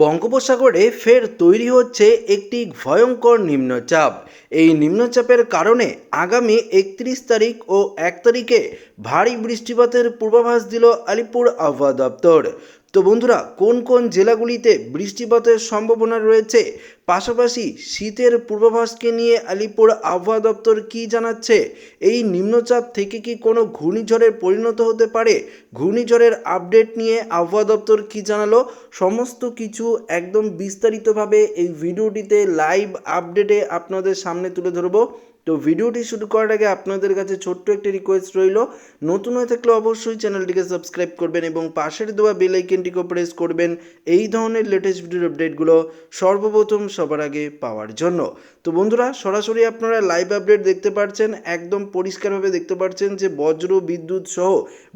বঙ্গোপসাগরে ফের তৈরি হচ্ছে একটি ভয়ঙ্কর নিম্নচাপ। এই নিম্নচাপের কারণে আগামী একত্রিশ তারিখ ও এক তারিখে ভারী বৃষ্টিপাতের পূর্বাভাস দিল আলিপুর আবহাওয়া দপ্তর। তো বন্ধুরা, কোন কোন জেলাগুলিতে বৃষ্টিপাতের সম্ভাবনা রয়েছে? পাশাপাশি শীতের পূর্বাভাসকে নিয়ে আলিপুর আবহাওয়া দপ্তর কী জানাচ্ছে? এই নিম্নচাপ থেকে কি কোনো ঘূর্ণিঝড়ের পরিণত হতে পারে? ঘূর্ণিঝড়ের আপডেট নিয়ে আবহাওয়া দপ্তর কী জানালো? সমস্ত কিছু একদম বিস্তারিতভাবে এই ভিডিওটিতে লাইভ আপডেটে আপনাদের সামনে তুলে ধরবো। তো ভিডিওটি শুরু করার আগে আপনাদের কাছে ছোট্ট একটি রিকোয়েস্ট রইল। নতুন হয়ে থাকলে অবশ্যই চ্যানেলটিকে সাবস্ক্রাইব করবেন এবং পাশের দেওয়া বেল আইকনটিকেও প্রেস করবেন এই ধরনের লেটেস্ট ভিডিওর আপডেটগুলো সর্বপ্রথম সবার আগে পাওয়ার জন্য। তো বন্ধুরা, সরাসরি আপনারা লাইভ আপডেট দেখতে পাচ্ছেন একদম পরিষ্কারভাবে দেখতে পাচ্ছেন যে বজ্র, বিদ্যুৎ সহ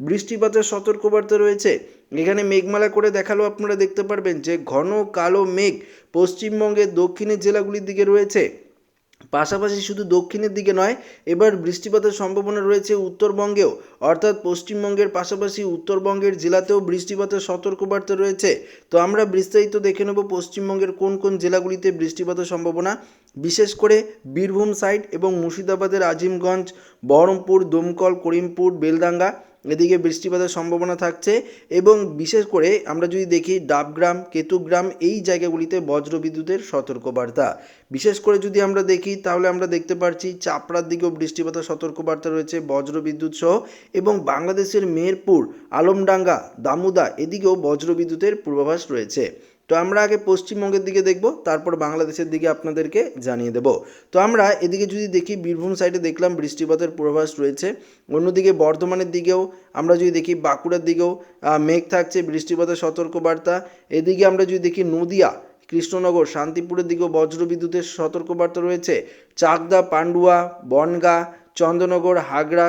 বৃষ্টিপাতের সতর্কবার্তা রয়েছে। এখানে মেঘমালা করে দেখাল আপনারা দেখতে পারবেন যে ঘন কালো মেঘ পশ্চিমবঙ্গের দক্ষিণের জেলাগুলির দিকে রয়েছে। পাশাপাশি শুধু দক্ষিণের দিকে নয়, এবার বৃষ্টিপাতের সম্ভাবনা রয়েছে উত্তরবঙ্গেও। অর্থাৎ পশ্চিমবঙ্গের পাশাপাশি উত্তরবঙ্গের জেলাতেও বৃষ্টিপাতের সতর্কবার্তা রয়েছে। তো আমরা বিস্তারিত দেখে নেব পশ্চিমবঙ্গের কোন কোন জেলাগুলিতে বৃষ্টিপাতের সম্ভাবনা। বিশেষ করে বীরভূম সাইড এবং মুর্শিদাবাদের আজিমগঞ্জ, বহরমপুর, দমকল, করিমপুর বেলদাঙ্গা এদিকে বৃষ্টিপাতের সম্ভাবনা থাকছে এবং বিশেষ করে আমরা যদি দেখি ডাবগ্রাম, কেতুগ্রাম এই জায়গাগুলিতে বজ্রবিদ্যুতের সতর্কবার্তা। বিশেষ করে যদি আমরা দেখি তাহলে আমরা দেখতে পাচ্ছি চাপড়ার দিকেও বৃষ্টিপাতের সতর্কবার্তা রয়েছে বজ্রবিদ্যুৎ সহ এবং বাংলাদেশের মেহেরপুর, আলমডাঙ্গা, দামুদা এদিকেও বজ্রবিদ্যুতের পূর্বাভাস রয়েছে। তো আমরা আগে পশ্চিমবঙ্গের দিকে দেখব, তারপর বাংলাদেশের দিকে আপনাদেরকে জানিয়ে দেব। তো আমরা এদিকে যদি দেখি, বীরভূম সাইডে দেখলাম বৃষ্টিপাতের পূর্বাভাস রয়েছে। অন্যদিকে বর্ধমানের দিকেও আমরা যদি দেখি, বাঁকুড়ার দিকেও মেঘ থাকছে, বৃষ্টিপাতের সতর্কবার্তা। এদিকে আমরা যদি দেখি, নদিয়া, কৃষ্ণনগর, শান্তিপুরের দিকেও বজ্রবিদ্যুতের সতর্কবার্তা রয়েছে। চাকদা, পান্ডুয়া, বনগা চন্দ্রনগর হাগড়া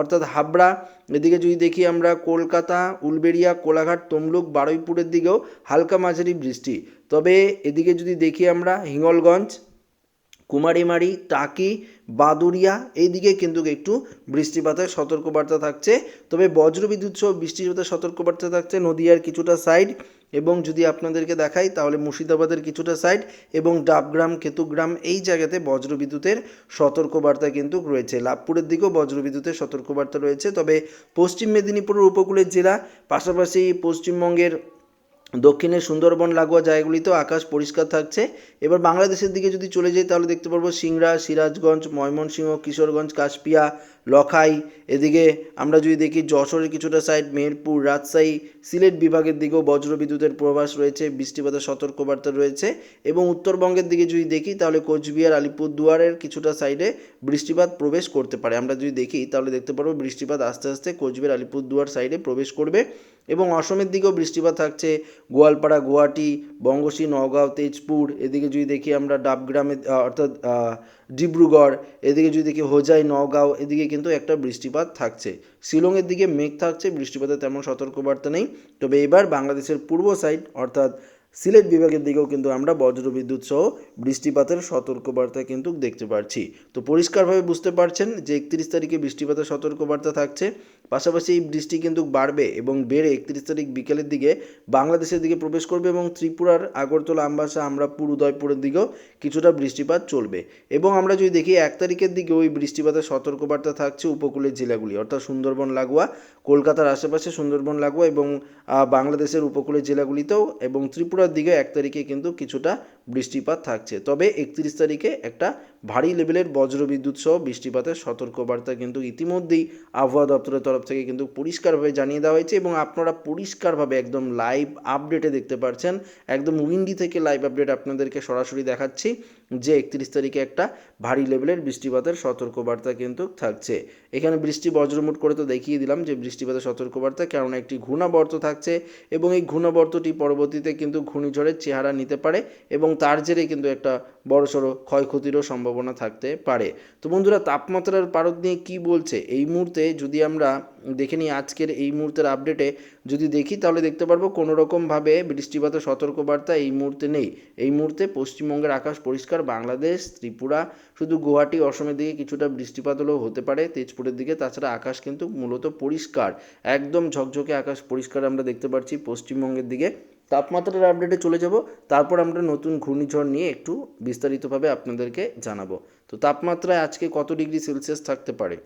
অর্থাৎ হাবড়া। এদিকে যদি দেখি আমরা কলকাতা, উলবেড়িয়া, কোলাঘাট, তমলুক, বারুইপুরের দিকেও হালকা মাঝারি বৃষ্টি। তবে এদিকে যদি দেখি আমরা হিঙ্গলগঞ্জ, কুমারীমারি, টাকি বাদুরিয়া এইদিকে কিন্তু একটু বৃষ্টিপাতের সতর্কবার্তা থাকছে। তবে বজ্রবিদ্যুৎ সহ বৃষ্টিপাতের সতর্কবার্তা থাকছে নদীয়ার কিছুটা সাইড এবং যদি আপনাদেরকে দেখাই, তাহলে মুর্শিদাবাদের কিছুটা সাইড এবং ডাবগ্রাম, কেতুগ্রাম এই জায়গাতে বজ্রবিদ্যুতের সতর্কবার্তা কিন্তু রয়েছে। লাভপুরের দিকেও বজ্রবিদ্যুতের সতর্কবার্তা রয়েছে। তবে পশ্চিম মেদিনীপুরের উপকূলের জেলা, পাশাপাশি পশ্চিমবঙ্গের দক্ষিণে সুন্দরবন, লাগোয়া জায়গাগুলিতেও আকাশ পরিষ্কার থাকছে। এবার বাংলাদেশের দিকে যদি চলে যাই, তাহলে দেখতে পারব সিংড়া, সিরাজগঞ্জ, ময়মনসিংহ, কিশোরগঞ্জ, কাশপিয়া লখাই। এদিকে আমরা যদি দেখি, যশোরের কিছুটা সাইড মেহেরপুর, রাজশাহী, সিলেট বিভাগের দিকেও বজ্রবিদ্যুতের প্রবাস রয়েছে, বৃষ্টিপাতের সতর্কবার্তা রয়েছে এবং উত্তরবঙ্গের দিকে যদি দেখি, তাহলে কোচবিহার, আলিপুরদুয়ারের কিছুটা সাইডে বৃষ্টিপাত প্রবেশ করতে পারে। আমরা যদি দেখি, তাহলে দেখতে পারব বৃষ্টিপাত আস্তে আস্তে কোচবিহার, আলিপুরদুয়ার সাইডে প্রবেশ করবে এবং অসমের দিকেও বৃষ্টিপাত থাকছে। গোয়ালপাড়া, গুয়াহাটি বঙ্গশী নগাঁও তেজপুর, এদিকে যদি দেখি আমরা ডাবগ্রামে অর্থাৎ ডিব্রুগড়, এদিকে যদি দেখি হোজাই, নওগাঁও, এদিকে কিন্তু একটা বৃষ্টিপাত থাকছে। শিলংয়ের দিকে মেঘ থাকছে, বৃষ্টিপাতের তেমন সতর্কবার্তা নেই। তবে এবার বাংলাদেশের পূর্ব সাইড অর্থাৎ সিলেট বিভাগের দিকেও কিন্তু আমরা বজ্রবিদ্যুৎ সহ বৃষ্টিপাতের সতর্কবার্তা কিন্তু দেখতে পাচ্ছি তো পরিষ্কারভাবে বুঝতে পারছেন যে একত্রিশ তারিখে বৃষ্টিপাতের সতর্কবার্তা থাকছে। পাশাপাশি এই বৃষ্টি কিন্তু বাড়বে এবং বেড়ে একত্রিশ তারিখ বিকেলের দিকে বাংলাদেশের দিকে প্রবেশ করবে এবং ত্রিপুরার আগরতলা, আমবাসা আমরাপুর উদয়পুরের দিকেও কিছুটা বৃষ্টিপাত চলবে। এবং আমরা যদি দেখি এক তারিখের দিকে ওই বৃষ্টিপাতের সতর্কবার্তা থাকছে উপকূলের জেলাগুলি, অর্থাৎ সুন্দরবন, লাগোয়া, কলকাতার আশেপাশে সুন্দরবন, লাগোয়া এবং বাংলাদেশের উপকূলের জেলাগুলিতেও এবং ত্রিপুরার দিকে এক তারিখে কিন্তু কিছুটা বৃষ্টিপাত থাকছে। তবে একত্রিশ তারিখে একটা ভারী লেভেলের বজ্রবিদ্যুৎ সহ বৃষ্টিপাতের সতর্কবার্তা কিন্তু ইতিমধ্যেই আবহাওয়া দপ্তরের তরফ থেকে কিন্তু পরিষ্কারভাবে জানিয়ে দেওয়া হয়েছে এবং আপনারা পরিষ্কারভাবে একদম লাইভ আপডেটে দেখতে পারছেন। একদম উইন্ডি থেকে লাইভ আপডেট আপনাদেরকে সরাসরি দেখাচ্ছি যে একত্রিশ তারিখে একটা ভারী লেভেলের বৃষ্টিপাতের সতর্কবার্তা কিন্তু থাকছে। এখানে বৃষ্টি বজ্রমুট করে তো দেখিয়ে দিলাম যে বৃষ্টিপাতের সতর্কবার্তা, কেননা একটি ঘূর্ণাবর্ত থাকছে এবং এই ঘূর্ণাবর্তটি পরবর্তীতে কিন্তু ঘূর্ণিঝড়ের চেহারা নিতে পারে এবং তার জেরে কিন্তু একটা বড়সড় ক্ষয়ক্ষতিরও সম্ভাবনা থাকতে পারে। তো বন্ধুরা, তাপমাত্রার পারদ নিয়ে কি বলছে? এই মুহূর্তে যদি আমরা দেখে নিই আজকের এই মুহূর্তের আপডেটে যদি দেখি তাহলে দেখতে পারব কোনো রকমভাবে বৃষ্টিপাতের সতর্কবার্তা এই মুহূর্তে নেই। এই মুহূর্তে পশ্চিমবঙ্গের আকাশ পরিষ্কার, বাংলাদেশ, ত্রিপুরা, শুধু গুয়াহাটি, অসমের দিকে কিছুটা বৃষ্টিপাত হলেও হতে পারে, তেজপুরের দিকে, তাছাড়া আকাশ কিন্তু মূলত পরিষ্কার। একদম ঝকঝকে আকাশ পরিষ্কার আমরা দেখতে পাচ্ছি পশ্চিমবঙ্গের দিকে। তাপমাত্রার আপডেটে চলে যাব। তারপর আমরা নতুন ঘূর্ণিঝড় নিয়ে একটু বিস্তারিতভাবে আপনাদেরকে জানাব। তো তাপমাত্রায় আজকে কত ডিগ্রি সেলসিয়াস থাকতে পারে?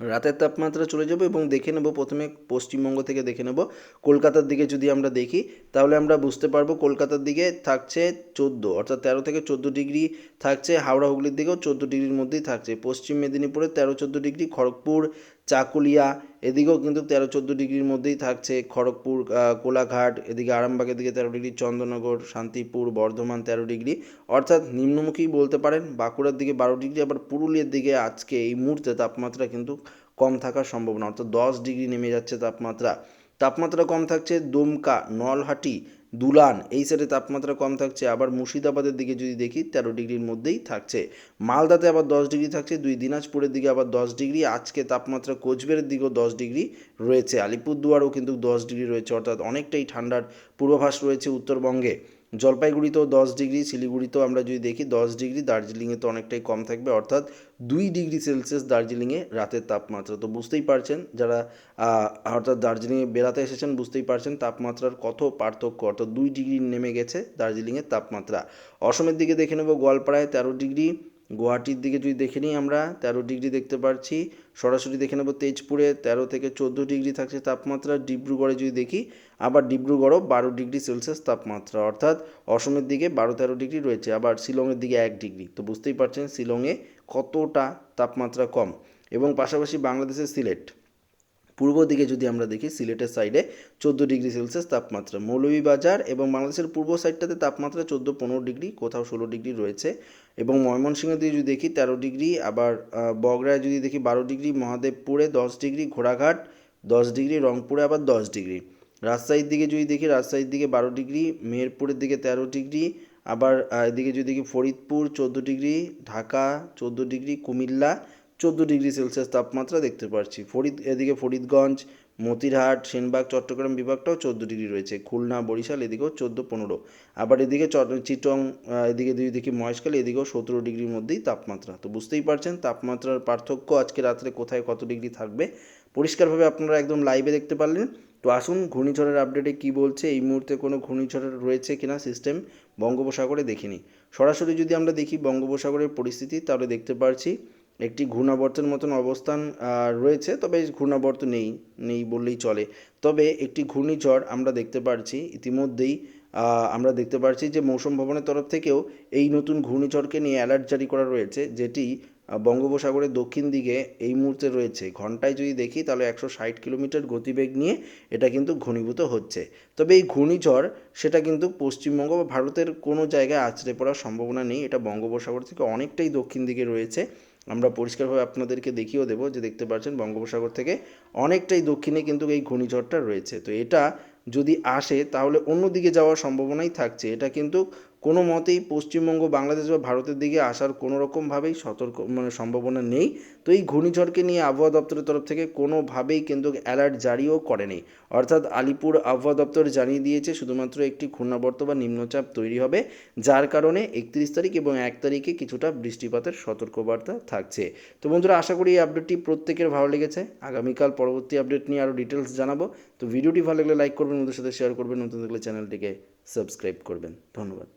রাতের তাপমাত্রা চলে যাব এবং দেখে নেব, প্রথমে পশ্চিমবঙ্গ থেকে দেখে নেব। কলকাতার দিকে যদি আমরা দেখি, তাহলে আমরা বুঝতে পারব কলকাতার দিকে থাকছে চোদ্দ, অর্থাৎ তেরো থেকে চোদ্দ ডিগ্রি থাকছে। হাওড়া হুগলির দিকেও চোদ্দ ডিগ্রির মধ্যেই থাকছে। পশ্চিম মেদিনীপুরে তেরো চোদ্দ ডিগ্রি, খড়গপুর চাকুলিয়া, এদিকেও কিন্তু তেরো চোদ্দ ডিগ্রির মধ্যেই থাকছে খড়গপুর কোলাঘাট, এদিকে আরামবাগের দিকে তেরো ডিগ্রি চন্দননগর শান্তিপুর, বর্ধমান তেরো ডিগ্রি। অর্থাৎ নিম্নমুখী বলতে পারেন, বাঁকুড়ার দিকে বারো ডিগ্রি, আবার পুরুলিয়ার দিকে আজকে এই মুহূর্তে তাপমাত্রা কিন্তু কম থাকার সম্ভাবনা, অর্থাৎ দশ ডিগ্রি নেমে যাচ্ছে তাপমাত্রা। তাপমাত্রা কম থাকছে দুমকা, নলহাটি দুলান, এই সাইডে তাপমাত্রা কম থাকছে, আবার মুর্শিদাবাদের দিকে যদি দেখি, তেরো ডিগ্রির মধ্যেই থাকছে। মালদাতে আবার দশ ডিগ্রি থাকছে, দুই দিনাজপুরের দিকে আবার দশ ডিগ্রি, আজকে তাপমাত্রা কোচবিহারের দিকেও দশ ডিগ্রি রয়েছে। আলিপুরদুয়ারও কিন্তু দশ ডিগ্রি রয়েছে, অর্থাৎ অনেকটাই ঠান্ডার পূর্বাভাস রয়েছে উত্তরবঙ্গে। জলপাইগুড়িতেও দশ ডিগ্রি, শিলিগুড়িতেও আমরা যদি দেখি দশ ডিগ্রি, দার্জিলিংয়ে তো অনেকটাই কম থাকবে। অর্থাৎ দুই ডিগ্রি সেলসিয়াস দার্জিলিংয়ে রাতের তাপমাত্রা। তো বুঝতেই পারছেন যারা অর্থাৎ দার্জিলিংয়ে বেড়াতে এসেছেন, বুঝতেই পারছেন তাপমাত্রার কত পার্থক্য। অর্থাৎ দুই ডিগ্রি নেমে গেছে দার্জিলিংয়ের তাপমাত্রা। অসমের দিকে দেখে নেব, গোয়ালপাড়ায় তেরো ডিগ্রি গুয়াহাটির দিকে যদি দেখে নিই আমরা, তেরো ডিগ্রি দেখতে পারছি। সরাসরি দেখে নেব তেজপুরে, তেরো থেকে চোদ্দ ডিগ্রি থাকছে তাপমাত্রা। ডিব্রুগড়ে যদি দেখি, আবার ডিব্রুগড়ও বারো ডিগ্রি সেলসিয়াস তাপমাত্রা। অর্থাৎ অসমের দিকে বারো তেরো ডিগ্রি রয়েছে, আবার শিলংয়ের দিকে এক ডিগ্রি। তো বুঝতেই পারছেন, শিলংয়ে কতটা তাপমাত্রা কম। এবং পাশাপাশি বাংলাদেশের সিলেট। পূর্ব দিকে যদি আমরা দেখি, সিলেটের সাইডে চোদ্দ ডিগ্রি সেলসিয়াস তাপমাত্রা। মৌলভীবাজার এবং বাংলাদেশের পূর্ব সাইডটাতে তাপমাত্রা চোদ্দ, পনেরো ডিগ্রি, কোথাও ষোলো ডিগ্রি রয়েছে। এবং ময়মনসিংহ দিকে যদি দেখি, তেরো ডিগ্রি, আবার বগুড়ায় যদি দেখি, বারো ডিগ্রি, মহাদেবপুরে দশ ডিগ্রি, ঘোড়াঘাট দশ ডিগ্রি, রংপুরে আবার দশ ডিগ্রি। রাজশাহীর দিকে যদি দেখি, রাজশাহীর দিকে বারো ডিগ্রি, মেহেরপুরের দিকে তেরো ডিগ্রি, আবার এদিকে যদি দেখি, ফরিদপুর চোদ্দ ডিগ্রি, ঢাকা চোদ্দ ডিগ্রি, কুমিল্লা চোদ্দ ডিগ্রি সেলসিয়াস তাপমাত্রা দেখতে পাচ্ছি ফরিদ, এদিকে ফরিদগঞ্জ, মতিরহাট, সেনবাগ, চট্টগ্রাম বিভাগটাও চোদ্দ ডিগ্রি রয়েছে। খুলনা, বরিশাল এদিকেও চোদ্দ, পনেরো। আবার এদিকে চট- এদিকে দুই দিকে মহেশখালী, এদিকেও সতেরো ডিগ্রির মধ্যেই তাপমাত্রা। তো বুঝতেই পারছেন, তাপমাত্রার পার্থক্য আজকে রাত্রে কোথায় কত ডিগ্রি থাকবে? পরিষ্কারভাবে আপনারা একদম লাইভে দেখতে পারলেন। তো আসুন, ঘূর্ণিঝড়ের আপডেটে কি বলছে? এই মুহূর্তে কোনো ঘূর্ণিঝড়ের রয়েছে কিনা সিস্টেম বঙ্গোপসাগরে দেখিনি। সরাসরি যদি আমরা দেখি বঙ্গোপসাগরের পরিস্থিতি, তাহলে দেখতে পারছি একটি ঘূর্ণাবর্তের মতন অবস্থান রয়েছে, তবে ঘূর্ণাবর্ত নেই নেই বললেই চলে। তবে একটি ঘূর্ণিঝড় আমরা দেখতে পারছি, ইতিমধ্যেই আমরা দেখতে পারছি যে মৌসুম ভবনের তরফ থেকেও এই নতুন ঘূর্ণিঝড়কে নিয়ে অ্যালার্ট জারি করা রয়েছে, যেটি বঙ্গোপসাগরের দক্ষিণ দিকে এই মুহূর্তে রয়েছে। ঘন্টায় যদি দেখি, তাহলে একশো ষাট কিলোমিটার গতিবেগ নিয়ে এটা কিন্তু ঘনীভূত হচ্ছে। তবে এই ঘূর্ণিঝড়, সেটা কিন্তু পশ্চিমবঙ্গ বা ভারতের কোনো জায়গায় আছড়ে পড়ার সম্ভাবনা নেই। এটা বঙ্গোপসাগর থেকে অনেকটাই দক্ষিণ দিকে রয়েছে। আমরা পরিষ্কারভাবে আপনাদেরকে দেখিয়েও দেবো যে দেখতে পাচ্ছেন বঙ্গোপসাগর থেকে অনেকটাই দক্ষিণে কিন্তু এই ঘূর্ণিঝড়টা রয়েছে। তো এটা যদি আসে তাহলে অন্যদিকে যাওয়ার সম্ভাবনাই থাকছে। এটা কিন্তু কোনো মতেই পশ্চিমবঙ্গ, বাংলাদেশ বা ভারতের দিকে আসার কোনো রকমভাবেই সতর্ক মানে সম্ভাবনা নেই। তো এই ঘূর্ণিঝড়কে নিয়ে আবহাওয়া দপ্তরের তরফ থেকে কোনোভাবেই কিন্তু অ্যালার্ট জারিও করেনি। অর্থাৎ আলিপুর আবহাওয়া দপ্তর জানিয়ে দিয়েছে, শুধুমাত্র একটি ঘূর্ণাবর্ত বা নিম্নচাপ তৈরি হবে, যার কারণে একত্রিশ তারিখ এবং এক তারিখে কিছুটা বৃষ্টিপাতের সতর্কবার্তা থাকছে। তো বন্ধুরা, আশা করি এই আপডেটটি প্রত্যেকের ভালো লেগেছে। আগামীকাল পরবর্তী আপডেট নিয়ে আরও ডিটেলস জানাব। তো ভিডিওটি ভালো লাগলে লাইক করবেন ওদের সাথে শেয়ার করবেন, নতুন থাকলে চ্যানেলটিকে সাবস্ক্রাইব করবেন। ধন্যবাদ।